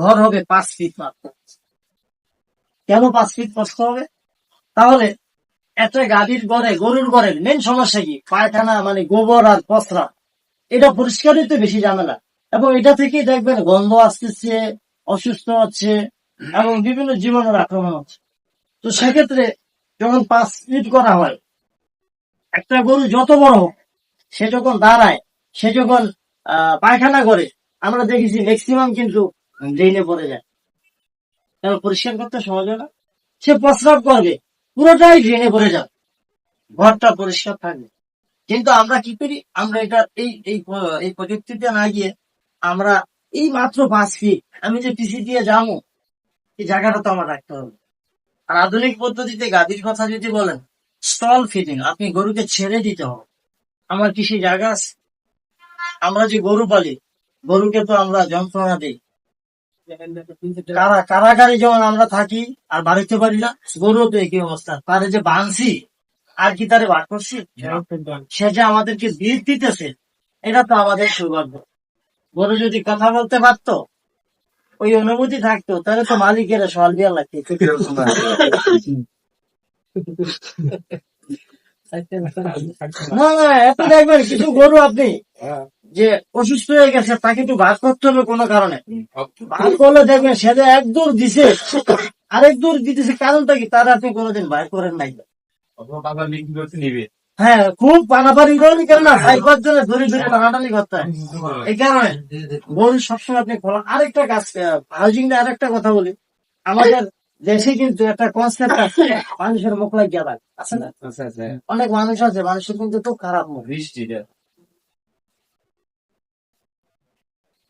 ঘর হবে পাঁচ ফিট মাত্র। কেন পাঁচ ফিট কষ্ট হবে? তাহলে একটা গাভীর ঘরে গরুর ঘরের মেন সমস্যা কি? পায়খানা মানে গোবর আর পচরা, এটা পরিষ্কারই তো বেশি ঝামেলা। এবং এটা থেকে দেখবেন গন্ধ আসতেছে, অসুস্থ হচ্ছে, এবং বিভিন্ন জীবনের আক্রমণ হচ্ছে। তো সেক্ষেত্রে যখন পাঁচ ফিট করা হয়, একটা গরু যত বড় হোক, সে যখন দাঁড়ায়, সে যখন পায়খানা করে, আমরা দেখেছি ম্যাক্সিমাম কিন্তু ড্রেনে পড়ে যায়। কারণ পরিষ্কার করতে সহজ হয় না? সে প্রস্রাব করবে, পুরোটাই ড্রেনে পড়ে যাবে। ঘরটা পরিষ্কার থাকবে। কিন্তু আমরা কি করি? আমরা এটা এই এই প্রযুক্তিতে না গিয়ে আমরা এই মাত্র পাঁচ ফিট আমি যে পিসি দিয়ে যাব, এই জায়গাটা তো আমার রাখতে হবে। আর আধুনিক পদ্ধতিতে গাদির কথা যদি বলেন স্টল ফিটিং আপনি গরুকে ছেড়ে দিতে হবে। আমার কি সেই জায়গা আছে? আমরা যে গরু পালি, গরুকে তো আমরা যন্ত্রণা দিই। কারা কারাগারে যেমন আমরা থাকি আর বাড়িতে পারি না গরু তো একই অবস্থা। তারে যে বাঁধছি আর কি তারে বার করছি? সে যে আমাদেরকে বীজ দিতেছে এটা তো আমাদের সৌভাগ্য। গরু যদি কথা বলতে পারতো ওই অনুভূতি থাকতো তাহলে তো মালিকের সল বিয়ার লাগতো। না না এত দেখবেন কিছু গরু আপনি। যে অসুস্থ হয়ে গেছে তাকে একটু বাদ করতে হবে কোনো কারণে। বাদ করলে দেখবেন সে যে এক দূর দিছে আরেক দূর দিতেছে কারণটা কি? তারা আপনি কোনোদিন বাইর করেন নাই। হ্যাঁ খুব পানাপানি করেন কেন না ভাই জন্য ধরে ধরে টানাটানি করতে হয়। এই কারণে গরু সবসময় আপনি খোলা। আরেকটা কাজ হাউজিং এর আরেকটা কথা বলি। আমাদের দেশে কিন্তু একটা কনসেপ্ট আছে মানুষের মুখ লাগিয়ে আছে না? আচ্ছা আচ্ছা। অনেক মানুষ আছে মানুষের কিন্তু খুব খারাপ মুখ।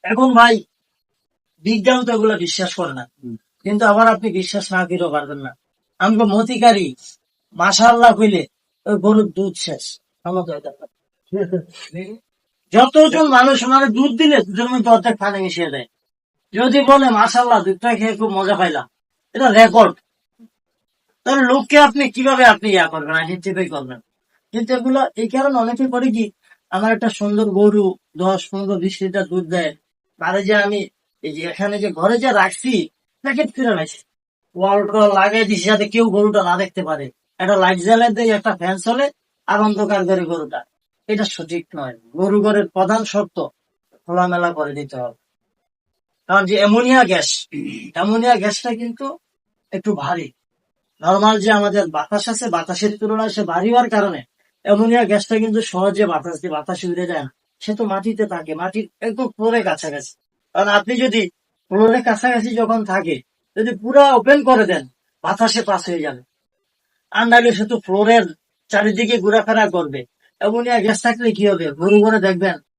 এখন ভাই বিজ্ঞান তো এগুলো বিশ্বাস করে না। কিন্তু আবার আপনি বিশ্বাস না করেও পারবেন না। আমাকে মতিকারি। মাসাল্লাহ কইলে ওই গরুর দুধ শেষ। যতজন মানুষ ওনারা দুধ দিলে দুধের মধ্যে অর্ধেক পানি মিশিয়ে দেয়। যদি বলে মাসাল্লাহ দুধটা খেয়ে খুব মজা পাইলাম। এটা রেকর্ড তাহলে লোককে আপনি কীভাবে আপনি ইয়া করবেন আইডেন্টিফাই করবেন? কিন্তু এগুলো এই কারণে অনেকে করে কি আমার একটা সুন্দর গরু দশ পনেরো বিশ লিটার দুধ দেয়। তারে যে আমি এই যে এখানে যে ঘরে যে রাখছি, প্যাকেট করে রাখছি ওয়ালটা লাগিয়ে দিছি যাতে কেউ গরুটা না দেখতে পারে। একটা লাইট জ্বালিয়ে দেয় একটা ফ্যান চলে, আর অন্ধকার করে গরুটা। এটা সঠিক নয়। গরু ঘরের প্রধান শর্ত খোলামেলা করে দিতে হবে। কারণ যে অ্যামোনিয়া গ্যাস, অ্যামোনিয়া গ্যাসটা কিন্তু একটু ভারী। নর্মাল যে আমাদের বাতাস আছে, বাতাসের তুলনায় সে ভারী হওয়ার কারণে অ্যামোনিয়া গ্যাসটা কিন্তু সহজে বাতাস দিয়ে বাতাসে উড়ে যায় না। সে তো মাটিতে থাকে, মাটির একদম ফ্লোরের কাছাকাছি। কারণ আপনি যদি ফ্লোরের কাছাকাছি যখন থাকে, যদি পুরো ওপেন করে দেন, বাতাসে পাস হয়ে যাবে। আর সে তো ফ্লোরের চারিদিকে ঘোরাফেরা করবে। এবং গ্যাস থাকলে কি হবে? ঘুরে ঘুরে দেখবেন